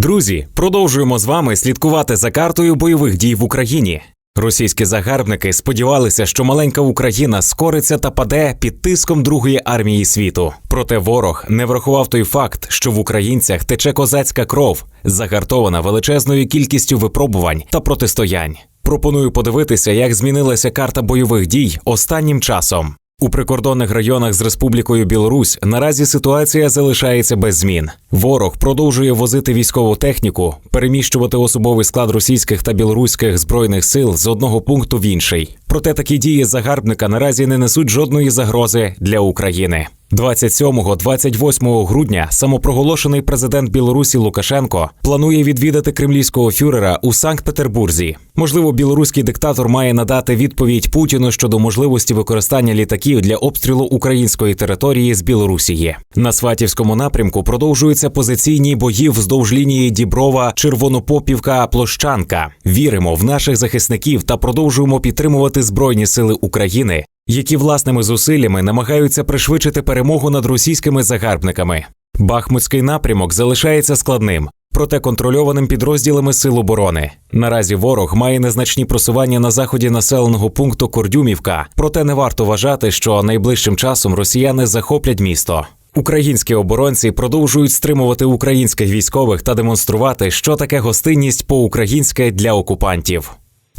Друзі, продовжуємо з вами слідкувати за картою бойових дій в Україні. Російські загарбники сподівалися, що маленька Україна скориться та паде під тиском Другої армії світу. Проте ворог не врахував той факт, що в українцях тече козацька кров, загартована величезною кількістю випробувань та протистоянь. Пропоную подивитися, як змінилася карта бойових дій останнім часом. У прикордонних районах з Республікою Білорусь наразі ситуація залишається без змін. Ворог продовжує возити військову техніку, переміщувати особовий склад російських та білоруських збройних сил з одного пункту в інший. Проте такі дії загарбника наразі не несуть жодної загрози для України. 27-28 грудня самопроголошений президент Білорусі Лукашенко планує відвідати кремлівського фюрера у Санкт-Петербурзі. Можливо, білоруський диктатор має надати відповідь Путіну щодо можливості використання літаків для обстрілу української території з Білорусії. На Сватівському напрямку продовжуються позиційні бої вздовж лінії Діброва, Червонопопівка, Площанка. Віримо в наших захисників та продовжуємо підтримувати Збройні сили України які власними зусиллями намагаються пришвидшити перемогу над російськими загарбниками. Бахмутський напрямок залишається складним, проте контрольованим підрозділами Сил оборони. Наразі ворог має незначні просування на заході населеного пункту Кордюмівка, проте не варто вважати, що найближчим часом росіяни захоплять місто. Українські оборонці продовжують стримувати українських військових та демонструвати, що таке гостинність по-українськи для окупантів.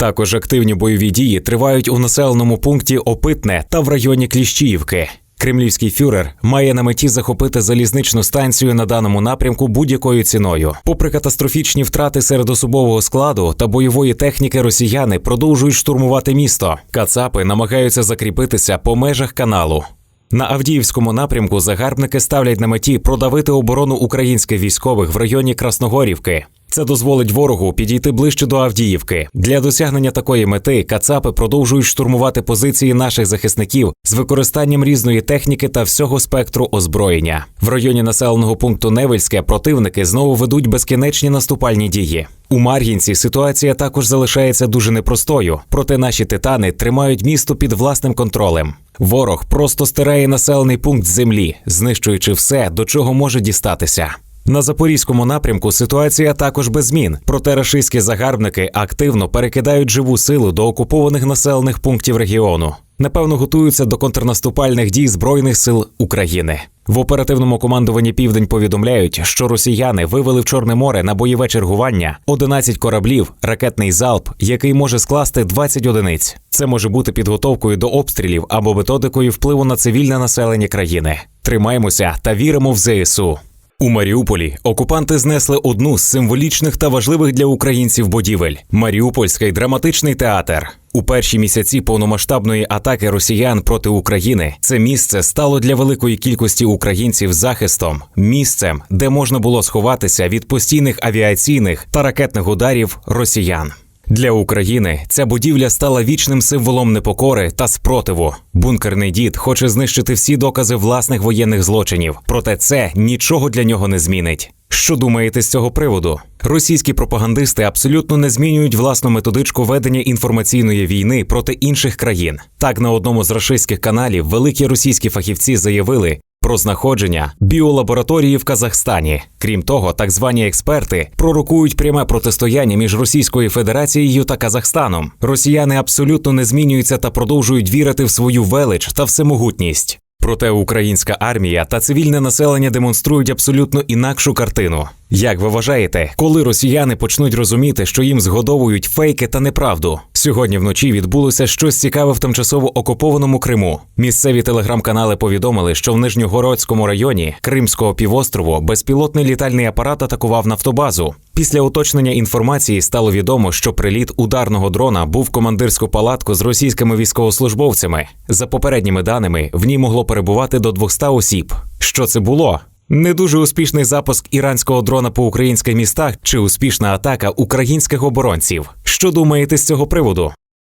Також активні бойові дії тривають у населеному пункті Опитне та в районі Кліщіївки. Кремлівський фюрер має на меті захопити залізничну станцію на даному напрямку будь-якою ціною. Попри катастрофічні втрати серед особового складу та бойової техніки, росіяни продовжують штурмувати місто. Кацапи намагаються закріпитися по межах каналу. На Авдіївському напрямку загарбники ставлять на меті продавити оборону українських військових в районі Красногорівки. Це дозволить ворогу підійти ближче до Авдіївки. Для досягнення такої мети Кацапи продовжують штурмувати позиції наших захисників з використанням різної техніки та всього спектру озброєння. В районі населеного пункту Невельське противники знову ведуть безкінечні наступальні дії. У Мар'їнці ситуація також залишається дуже непростою, проте наші титани тримають місто під власним контролем. Ворог просто стирає населений пункт землі, знищуючи все, до чого може дістатися. На запорізькому напрямку ситуація також без змін. Проте рашистські загарбники активно перекидають живу силу до окупованих населених пунктів регіону. Напевно, готуються до контрнаступальних дій збройних сил України. В оперативному командуванні Південь повідомляють, що росіяни вивели в Чорне море на бойове чергування 11 кораблів, ракетний залп, який може скласти 20 одиниць. Це може бути підготовкою до обстрілів або методикою впливу на цивільне населення країни. Тримаємося та віримо в ЗСУ. У Маріуполі окупанти знесли одну з символічних та важливих для українців будівель Маріупольський драматичний театр. У перші місяці повномасштабної атаки росіян проти України це місце стало для великої кількості українців захистом, місцем, де можна було сховатися від постійних авіаційних та ракетних ударів росіян. Для України ця будівля стала вічним символом непокори та спротиву. Бункерний дід хоче знищити всі докази власних воєнних злочинів, проте це нічого для нього не змінить. Що думаєте з цього приводу? Російські пропагандисти абсолютно не змінюють власну методичку ведення інформаційної війни проти інших країн. Так на одному з рашистських каналів великі російські фахівці заявили, про знаходження біолабораторії в Казахстані. Крім того, так звані експерти пророкують пряме протистояння між Російською Федерацією та Казахстаном. Росіяни абсолютно не змінюються та продовжують вірити в свою велич та всемогутність. Проте українська армія та цивільне населення демонструють абсолютно інакшу картину. Як ви вважаєте, коли росіяни почнуть розуміти, що їм згодовують фейки та неправду? Сьогодні вночі відбулося щось цікаве в тимчасово окупованому Криму. Місцеві телеграм-канали повідомили, що в Нижньогородському районі Кримського півострову безпілотний літальний апарат атакував нафтобазу. Після уточнення інформації стало відомо, що приліт ударного дрона був командирську палатку з російськими військовослужбовцями. За попередніми даними, в ній могло перебувати до 200 осіб. Що це було? Не дуже успішний запуск іранського дрона по українських містах чи успішна атака українських оборонців. Що думаєте з цього приводу?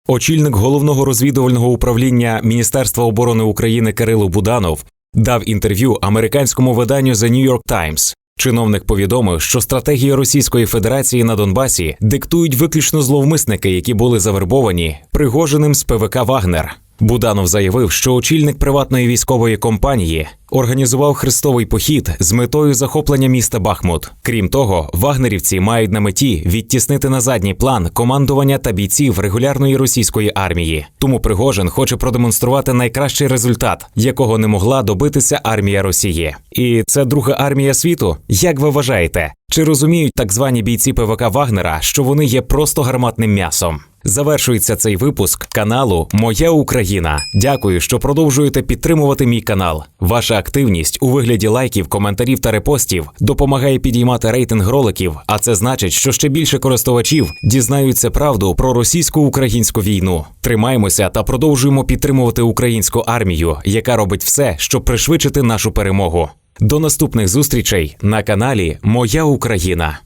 Очільник головного розвідувального управління Міністерства оборони України Кирило Буданов дав інтерв'ю американському виданню The New York Times. Чиновник повідомив, що стратегію Російської Федерації на Донбасі диктують виключно зловмисники, які були завербовані Пригожиним з ПВК Вагнер. Буданов заявив, що очільник приватної військової компанії організував хрестовий похід з метою захоплення міста Бахмут. Крім того, вагнерівці мають на меті відтіснити на задній план командування та бійців регулярної російської армії. Тому Пригожин хоче продемонструвати найкращий результат, якого не могла добитися армія Росії. І це друга армія світу. Як ви вважаєте? Чи розуміють так звані бійці ПВК Вагнера, що вони є просто гарматним м'ясом? Завершується цей випуск каналу Моя Україна. Дякую, що продовжуєте підтримувати мій канал. Ваша активність у вигляді лайків, коментарів та репостів допомагає підіймати рейтинг роликів, а це значить, що ще більше користувачів дізнаються правду про російсько-українську війну. Тримаємося та продовжуємо підтримувати українську армію, яка робить все, щоб пришвидшити нашу перемогу. До наступних зустрічей на каналі Моя Україна.